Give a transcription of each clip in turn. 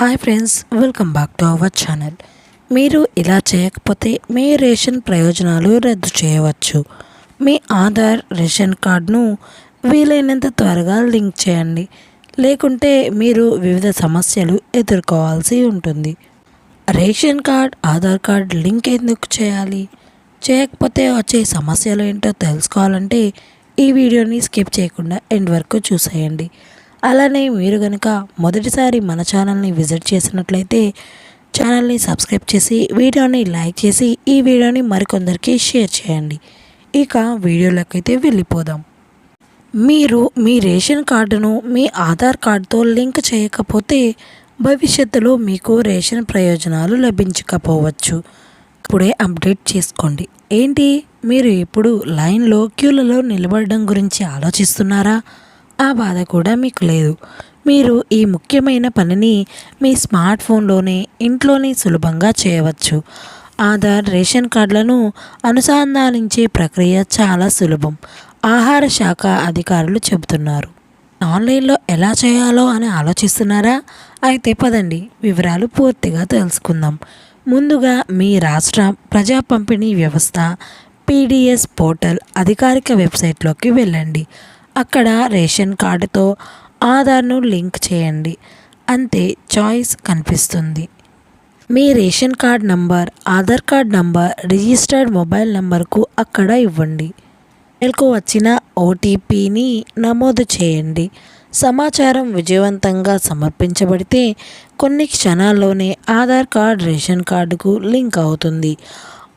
Hi friends welcome back to our channel మీరు ఇలా చేయకపోతే మీ రేషన్ ప్రయోజనాలు రద్దు చేయవచ్చు. మీ ఆధార్ రేషన్ కార్డును వీలైనంత త్వరగా లింక్ చేయండి. లేకుంటే మీరు వివిధ సమస్యలు ఎదుర్కోవాల్సి ఉంటుంది. Ration card Aadhaar card link ఎందుకు చేయాలి? చేయకపోతే వచ్చే సమస్యలు ఏంటో తెలుసుకోవాలంటే ఈ వీడియోని స్కిప్ చేయకుండా ఎండ్ వరకు చూసేయండి. అలానే మీరు కనుక మొదటిసారి మన ఛానల్ని విజిట్ చేసినట్లయితే ఛానల్ని సబ్స్క్రైబ్ చేసి వీడియోని లైక్ చేసి ఈ వీడియోని మరికొందరికి షేర్ చేయండి. ఇక వీడియోలోకైతే అయితే వెళ్ళిపోదాం. మీరు మీ రేషన్ కార్డును మీ ఆధార్ కార్డుతో లింక్ చేయకపోతే భవిష్యత్తులో మీకు రేషన్ ప్రయోజనాలు లభించకపోవచ్చు. ఇప్పుడే అప్డేట్ చేసుకోండి. ఏంటి? మీరు ఇప్పుడు లైన్లో క్యూలలో నిలబడడం గురించి ఆలోచిస్తున్నారా? ఆ బాధ కూడా మీకు లేదు. మీరు ఈ ముఖ్యమైన పనిని మీ స్మార్ట్ ఫోన్లోనే ఇంట్లోనే సులభంగా చేయవచ్చు. ఆధార్ రేషన్ కార్డులను అనుసంధానించే ప్రక్రియ చాలా సులభం ఆహార శాఖ అధికారులు చెబుతున్నారు. ఆన్లైన్లో ఎలా చేయాలో అని ఆలోచిస్తున్నారా? అయితే పదండి వివరాలు పూర్తిగా తెలుసుకుందాం. ముందుగా మీ రాష్ట్ర ప్రజా పంపిణీ వ్యవస్థ పీడిఎస్ పోర్టల్ అధికారిక వెబ్సైట్లోకి వెళ్ళండి. అక్కడ రేషన్ కార్డుతో ఆధార్ను లింక్ చేయండి. అంతే చాయిస్ కనిపిస్తుంది. మీ ration card number Aadhaar card number registered mobile నంబర్కు అక్కడ ఇవ్వండి. మెయిల్కు వచ్చిన ఓటీపీని నమోదు చేయండి. సమాచారం విజయవంతంగా సమర్పించబడితే కొన్ని క్షణాల్లోనే ఆధార్ కార్డ్ రేషన్ కార్డుకు లింక్ అవుతుంది.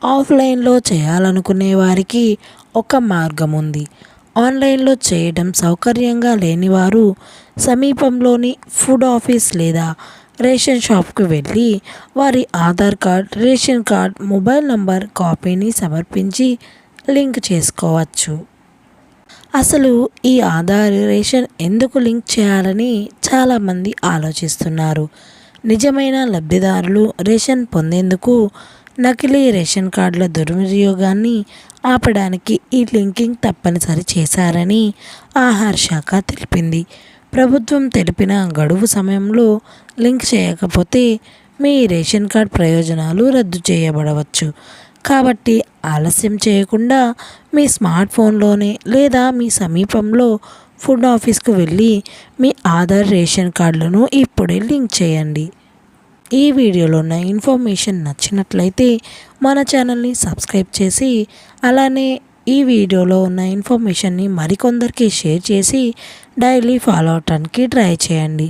ఆఫ్లైన్లో చేయాలనుకునే వారికి ఒక మార్గం ఉంది ఆన్లైన్లో చేయడం సౌకర్యంగా లేనివారు సమీపంలోని ఫుడ్ ఆఫీస్ లేదా రేషన్ షాప్కు వెళ్ళి వారి Aadhaar card ration card mobile number కాపీని సమర్పించి లింక్ చేసుకోవచ్చు. అసలు ఈ ఆధార్ రేషన్ ఎందుకు లింక్ చేయాలని చాలామంది ఆలోచిస్తున్నారు. నిజమైన లబ్ధిదారులు రేషన్ పొందేందుకు నకిలీ రేషన్ కార్డుల దుర్వినియోగాన్ని ఆపడానికి ఈ లింకింగ్ తప్పనిసరి చేశారని ఆహార శాఖ తెలిపింది. ప్రభుత్వం తెలిపిన గడువు సమయంలో లింక్ చేయకపోతే మీ రేషన్ కార్డ్ ప్రయోజనాలు రద్దు చేయబడవచ్చు. కాబట్టి ఆలస్యం చేయకుండా మీ స్మార్ట్ ఫోన్లోనే లేదా మీ సమీపంలో ఫుడ్ ఆఫీస్కు వెళ్ళి మీ ఆధార్ రేషన్ కార్డులను ఇప్పుడే లింక్ చేయండి. ఈ వీడియోలో ఉన్న ఇన్ఫర్మేషన్ నచ్చినట్లయితే మన ఛానల్ని సబ్స్క్రైబ్ చేసి అలానే ఈ వీడియోలో ఉన్న ఇన్ఫర్మేషన్ని మరికొందరికి షేర్ చేసి డైలీ ఫాలో అవటానికి ట్రై చేయండి.